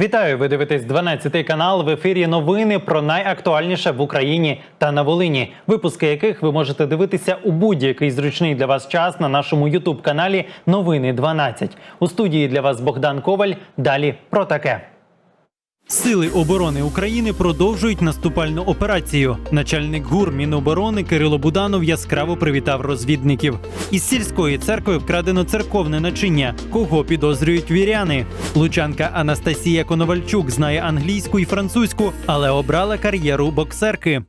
Вітаю! Ви дивитесь 12 канал в ефірі. Новини про найактуальніше в Україні та на Волині. Випуски яких ви можете дивитися у будь-який зручний для вас час на нашому Ютуб каналі Новини 12. У студії для вас Богдан Коваль. Далі про таке. Сили оборони України продовжують наступальну операцію. Начальник ГУР Міноборони Кирило Буданов яскраво привітав розвідників. Із сільської церкви вкрадено церковне начиння. Кого підозрюють віряни? Лучанка Анастасія Коновальчук знає англійську і французьку, але обрала кар'єру боксерки.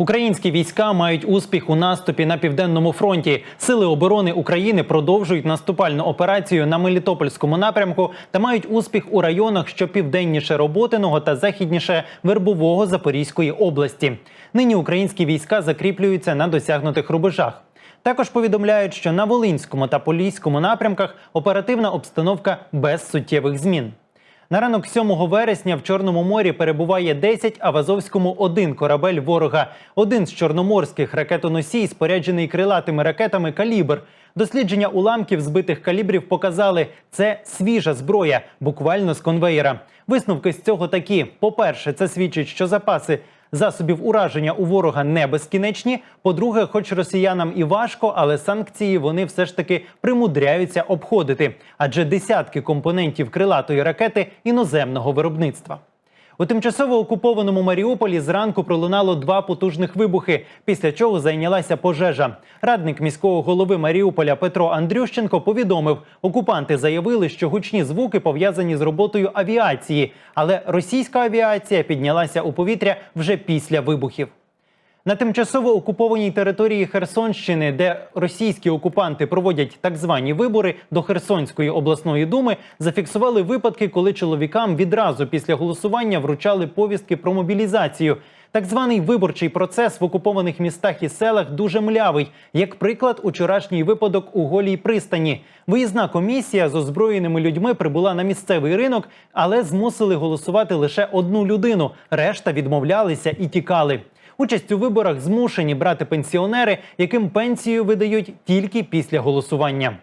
Українські війська мають успіх у наступі на південному фронті. Сили оборони України продовжують наступальну операцію на Мелітопольському напрямку та мають успіх у районах, що південніше Роботиного та західніше Вербового Запорізької області. Нині українські війська закріплюються на досягнутих рубежах. Також повідомляють, що на Волинському та Поліському напрямках оперативна обстановка без суттєвих змін. На ранок 7 вересня в Чорному морі перебуває 10, а в Азовському один корабель ворога. Один з чорноморських ракетоносій, споряджений крилатими ракетами Калібр. Дослідження уламків збитих калібрів показали, це свіжа зброя, буквально з конвейера. Висновки з цього такі: по-перше, це свідчить, що запаси засобів ураження у ворога не безкінечні. По-друге, хоч росіянам і важко, але санкції вони все ж таки примудряються обходити, адже десятки компонентів крилатої ракети іноземного виробництва. У тимчасово окупованому Маріуполі зранку пролунало два потужних вибухи, після чого зайнялася пожежа. Радник міського голови Маріуполя Петро Андрющенко повідомив, окупанти заявили, що гучні звуки пов'язані з роботою авіації, але російська авіація піднялася у повітря вже після вибухів. На тимчасово окупованій території Херсонщини, де російські окупанти проводять так звані вибори до Херсонської обласної думи, зафіксували випадки, коли чоловікам відразу після голосування вручали повістки про мобілізацію. Так званий виборчий процес в окупованих містах і селах дуже млявий. Як приклад, учорашній випадок у голій пристані. Виїзна комісія з озброєними людьми прибула на місцевий ринок, але змусили голосувати лише одну людину. Решта відмовлялися і тікали. Участь у виборах змушені брати пенсіонери, яким пенсію видають тільки після голосування.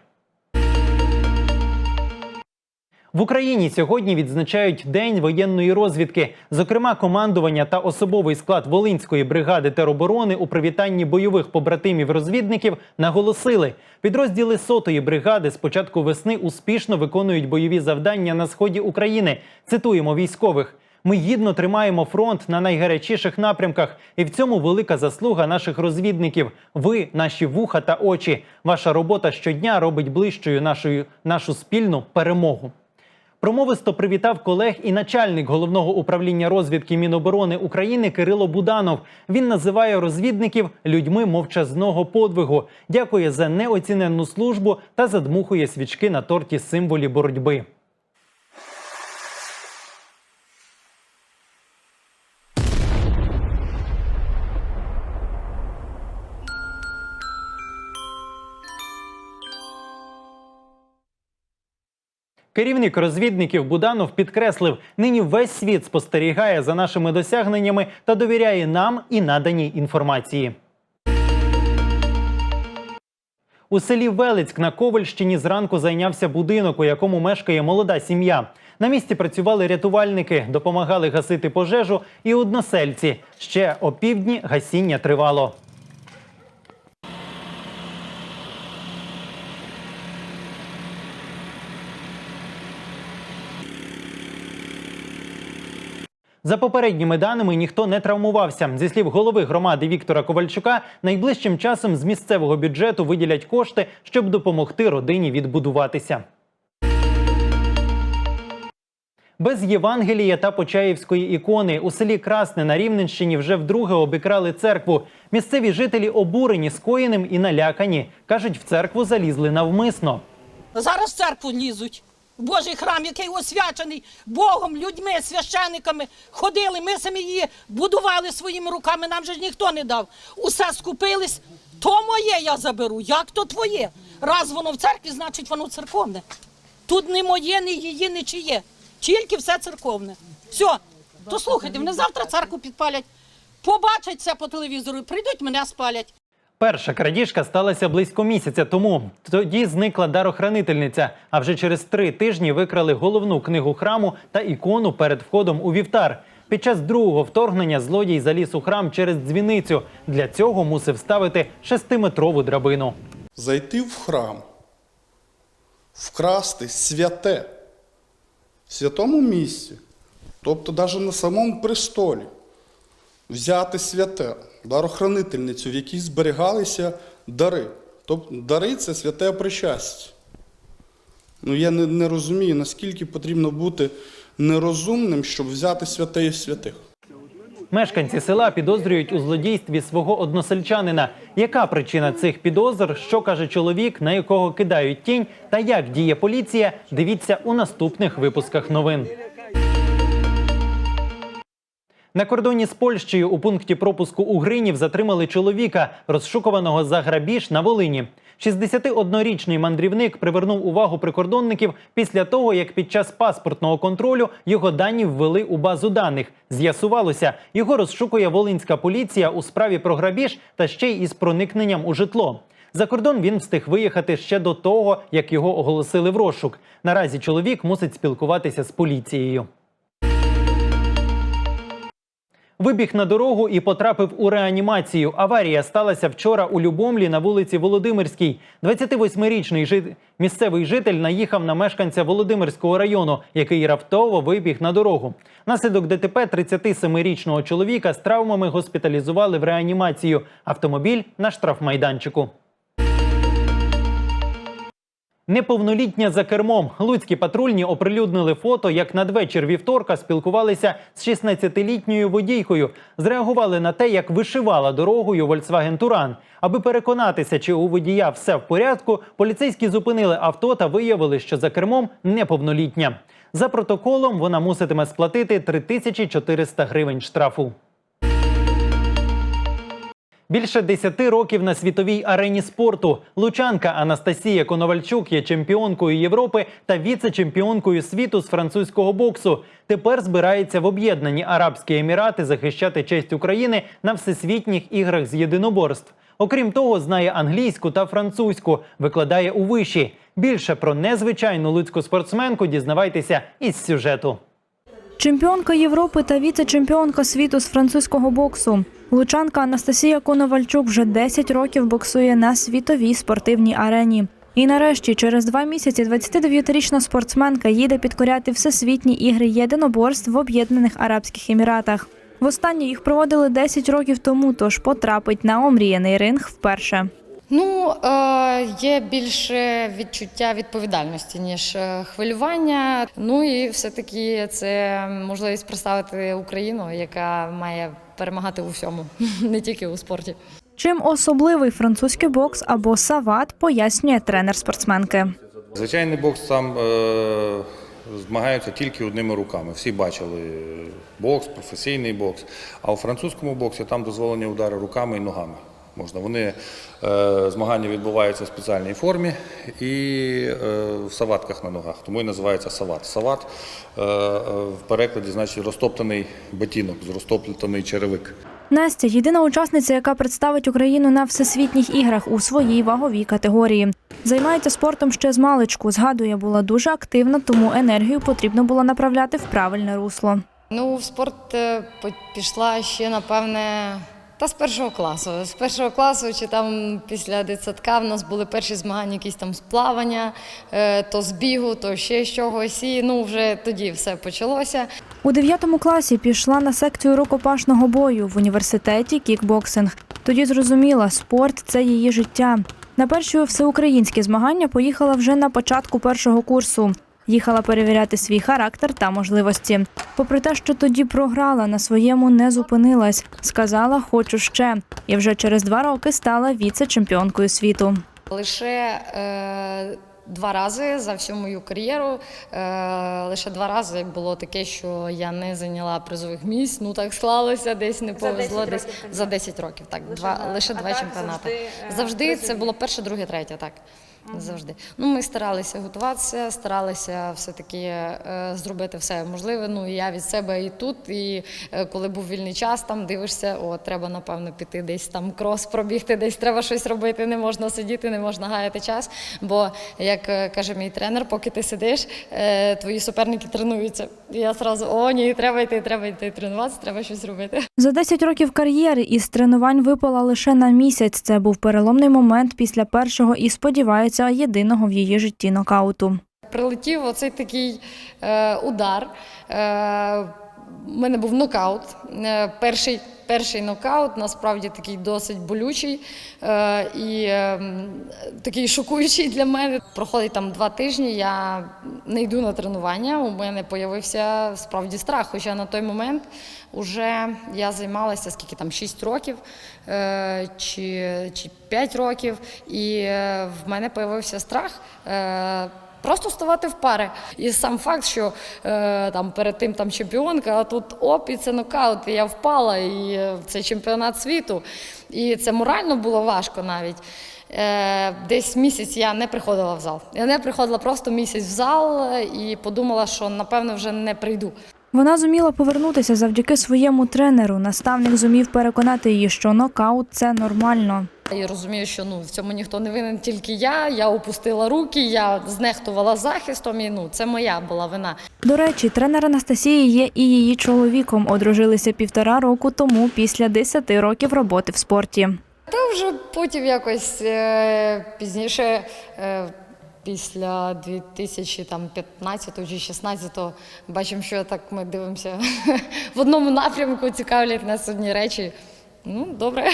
В Україні сьогодні відзначають День воєнної розвідки. Зокрема, командування та особовий склад Волинської бригади тероборони у привітанні бойових побратимів розвідників наголосили, підрозділи сотої бригади з початку весни успішно виконують бойові завдання на сході України. Цитуємо військових. Ми гідно тримаємо фронт на найгарячіших напрямках, і в цьому велика заслуга наших розвідників. Ви, наші вуха та очі. Ваша робота щодня робить ближчою нашою нашу спільну перемогу. Промовисто привітав колег і начальник головного управління розвідки Міноборони України Кирило Буданов. Він називає розвідників людьми мовчазного подвигу. Дякує за неоціненну службу та задмухує свічки на торті символі боротьби. Керівник розвідників Буданов підкреслив, нині весь світ спостерігає за нашими досягненнями та довіряє нам і наданій інформації. У селі Велицьк на Ковальщині зранку зайнявся будинок, у якому мешкає молода сім'я. На місці працювали рятувальники, допомагали гасити пожежу і односельці. Ще опівдні гасіння тривало. За попередніми даними ніхто не травмувався. Зі слів голови громади Віктора Ковальчука, найближчим часом з місцевого бюджету виділять кошти, щоб допомогти родині відбудуватися. Без Євангелія та Почаївської ікони у селі Красне на Рівненщині вже вдруге обікрали церкву. Місцеві жителі обурені скоєним і налякані. кажуть, в церкву залізли навмисно. Зараз в церкву лізуть. Божий храм, який освячений Богом, людьми, священиками. Ходили, ми самі її будували своїми руками, нам же ж ніхто не дав. Усе скупились. То моє я заберу. Як то твоє? Раз воно в церкві, значить воно церковне. Тут не моє, не її, не чиє. Тільки все церковне. Все. То слухайте, вони завтра церкву підпалять. Побачать це по телевізору, прийдуть, мене спалять. Перша крадіжка сталася близько місяця тому. Тоді зникла дарохранительниця. А вже через три тижні викрали головну книгу храму та ікону перед входом у вівтар. Під час другого вторгнення злодій заліз у храм через дзвіницю. Для цього мусив ставити шестиметрову драбину. зайти в храм, вкрасти святе в святому місці, тобто навіть на самому престолі, взяти святе, дарохранительницю, в якій зберігалися дари. Тобто дари це святе причастя. Ну, я не, не розумію, наскільки потрібно бути нерозумним, щоб взяти святе із святих. Мешканці села підозрюють у злодійстві свого односельчанина. Яка причина цих підозр? Що каже чоловік, на якого кидають тінь, та як діє поліція? Дивіться у наступних випусках новин. На кордоні з Польщею у пункті пропуску у Гринів затримали чоловіка, розшукуваного за грабіж на Волині. 61-річний мандрівник привернув увагу прикордонників після того, як під час паспортного контролю його дані ввели у базу даних. З'ясувалося, його розшукує волинська поліція у справі про грабіж та ще й із проникненням у житло. За кордон він встиг виїхати ще до того, як його оголосили в розшук. Наразі чоловік мусить спілкуватися з поліцією. Вибіг на дорогу і потрапив у реанімацію. Аварія сталася вчора у Любомлі на вулиці Володимирській. 28-річний жит... місцевий житель наїхав на мешканця Володимирського району, який раптово вибіг на дорогу. Наслідок ДТП 37-річного чоловіка з травмами госпіталізували в реанімацію. Автомобіль на штрафмайданчику. Неповнолітня за кермом. Луцькі патрульні оприлюднили фото, як надвечір вівторка спілкувалися з 16-літньою водійкою. Зреагували на те, як вишивала дорогою Volkswagen Туран. Аби переконатися, чи у водія все в порядку, поліцейські зупинили авто та виявили, що за кермом неповнолітня. За протоколом вона муситиме сплатити 3400 гривень штрафу. Більше 10 років на світовій арені спорту. Лучанка Анастасія Коновальчук є чемпіонкою Європи та віце-чемпіонкою світу з французького боксу. Тепер збирається в об'єднані Арабські Емірати захищати честь України на всесвітніх іграх з єдиноборств. Окрім того, знає англійську та французьку, викладає у виші. Більше про незвичайну луцьку спортсменку дізнавайтеся із сюжету. Чемпіонка Європи та віце-чемпіонка світу з французького боксу. Лучанка Анастасія Коновальчук вже 10 років боксує на світовій спортивній арені. І нарешті, через два місяці, 29-річна спортсменка їде підкоряти всесвітні ігри єдиноборств в Об'єднаних Арабських Еміратах. Востаннє їх проводили 10 років тому, тож потрапить на омріяний ринг вперше. Ну, е, є більше відчуття відповідальності, ніж е, хвилювання. Ну і все-таки це можливість представити Україну, яка має перемагати у всьому, не тільки у спорті. Чим особливий французький бокс або сават, пояснює тренер спортсменки. Звичайний бокс там е, змагаються тільки одними руками. Всі бачили бокс, професійний бокс. А у французькому боксі там дозволені удари руками і ногами. Можна. Вони е, змагання відбуваються в спеціальній формі і е, в саватках на ногах. Тому і називається сават. Сават е, в перекладі значить розтоптаний ботинок, розтоптаний черевик. Настя єдина учасниця, яка представить Україну на всесвітніх іграх у своїй ваговій категорії. Займається спортом ще з маличку. Згадує, була дуже активна, тому енергію потрібно було направляти в правильне русло. Ну, в спорт по- пішла ще, напевне, та з першого класу. З першого класу чи там після дитсадка в нас були перші змагання, якісь там з плавання, е, то з бігу, то ще з чогось. І ну, вже тоді все почалося. У 9 класі пішла на секцію рукопашного бою в університеті кікбоксинг. Тоді зрозуміла, спорт це її життя. На перші всеукраїнські змагання поїхала вже на початку першого курсу. Їхала перевіряти свій характер та можливості. Попри те, що тоді програла, на своєму не зупинилась. Сказала, хочу ще. І вже через два роки стала віце-чемпіонкою світу. Лише е, два рази за всю мою кар'єру. Е, лише два рази було таке, що я не зайняла призових місць. Ну так склалося, десь не повезло. Десь за 10 років. Так, два лише два чемпіонати. Завжди це було перше, друге, третє. Так. Завжди. Ну, ми старалися готуватися, старалися все-таки е, зробити все можливе. Ну, і я від себе і тут. І е, коли був вільний час, там дивишся, о, треба, напевно, піти десь там крос пробігти, десь треба щось робити, не можна сидіти, не можна гаяти час. Бо, як е, каже мій тренер, поки ти сидиш, е, твої суперники тренуються. І я одразу, о, ні, треба йти, треба йти тренуватися, треба щось робити. За 10 років кар'єри із тренувань випала лише на місяць. Це був переломний момент після першого і сподівається єдиного в її житті нокауту. Прилетів оцей такий е, удар. Е, у мене був нокаут. Е, перший, перший нокаут насправді такий досить болючий е, і е, такий шокуючий для мене. Проходить там два тижні. Я не йду на тренування. У мене з'явився справді страх. Хоча на той момент вже я займалася скільки там 6 років е, чи, чи 5 років, і е, в мене з'явився страх. Просто вставати в пари. І сам факт, що е, там перед тим там чемпіонка, а тут оп, і це нокаут, і я впала, і е, це чемпіонат світу. І це морально було важко навіть. Е, десь місяць я не приходила в зал. Я не приходила просто місяць в зал е, і подумала, що напевно вже не прийду. Вона зуміла повернутися завдяки своєму тренеру. Наставник зумів переконати її, що нокаут це нормально. Я розумію, що ну в цьому ніхто не винен, тільки я. Я опустила руки, я знехтувала захистом, і ну це моя була вина. До речі, тренер Анастасії є і її чоловіком. Одружилися півтора року тому після 10 років роботи в спорті. Та вже потім якось е, пізніше, е, після 2015 чи 2016, бачимо, що так ми дивимося в одному напрямку, цікавлять нас одні речі. Ну, добре.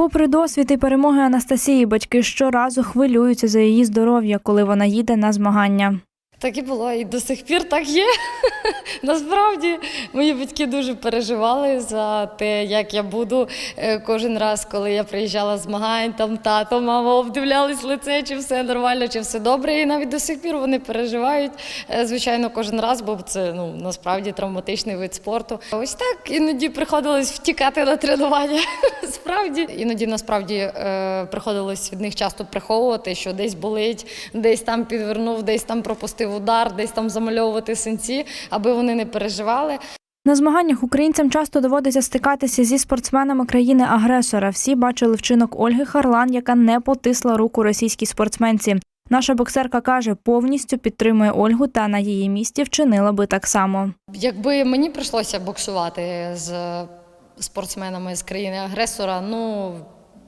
Попри досвід і перемоги Анастасії, батьки щоразу хвилюються за її здоров'я, коли вона їде на змагання. Так і було, і до сих пір так є. Насправді мої батьки дуже переживали за те, як я буду Е, кожен раз, коли я приїжджала змагань, там тато, мама обдивлялись лице, чи все нормально, чи все добре. І навіть до сих пір вони переживають, е, звичайно, кожен раз, бо це ну насправді травматичний вид спорту. Ось так іноді приходилось втікати на тренування. Справді іноді насправді е, приходилось від них часто приховувати, що десь болить, десь там підвернув, десь там пропустив удар, десь там замальовувати синці, аби вони не переживали. На змаганнях українцям часто доводиться стикатися зі спортсменами країни-агресора. Всі бачили вчинок Ольги Харлан, яка не потисла руку російській спортсменці. Наша боксерка каже, повністю підтримує Ольгу та на її місці вчинила би так само. Якби мені прийшлося боксувати з спортсменами з країни-агресора, ну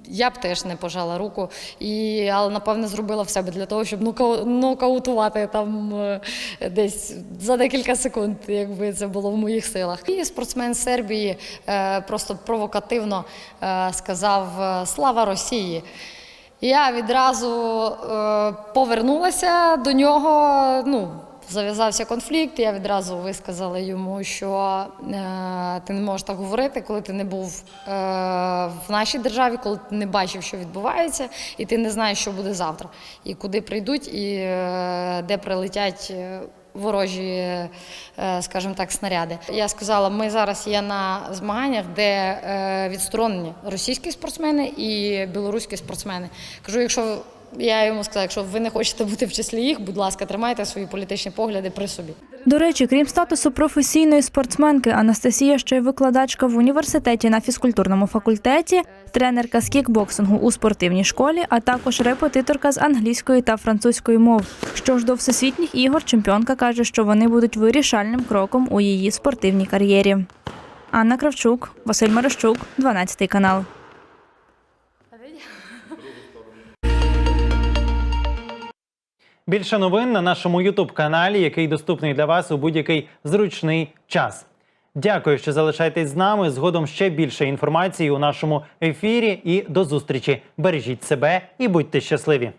я б теж не пожала руку, і, але напевне зробила в себе для того, щоб нокау- нокаутувати там е, десь за декілька секунд, якби це було в моїх силах. І спортсмен Сербії е, просто провокативно е, сказав Слава Росії. Я відразу повернулася до нього. Ну, зав'язався конфлікт. Я відразу висказала йому, що е, ти не можеш так говорити, коли ти не був е, в нашій державі, коли ти не бачив, що відбувається, і ти не знаєш, що буде завтра, і куди прийдуть, і е, де прилетять. Ворожі, скажімо так, снаряди. Я сказала, ми зараз є на змаганнях, де відсторонені російські спортсмени і білоруські спортсмени. Кажу, якщо я йому сказала, якщо ви не хочете бути в числі їх, будь ласка, тримайте свої політичні погляди при собі. До речі, крім статусу професійної спортсменки, Анастасія ще й викладачка в університеті на фізкультурному факультеті, тренерка з кікбоксингу у спортивній школі, а також репетиторка з англійської та французької мов. Що ж до всесвітніх ігор, чемпіонка каже, що вони будуть вирішальним кроком у її спортивній кар'єрі. Анна Кравчук, Василь Марищук, 12 канал. Більше новин на нашому Ютуб каналі, який доступний для вас у будь-який зручний час. Дякую, що залишаєтесь з нами. Згодом ще більше інформації у нашому ефірі. І до зустрічі. Бережіть себе і будьте щасливі.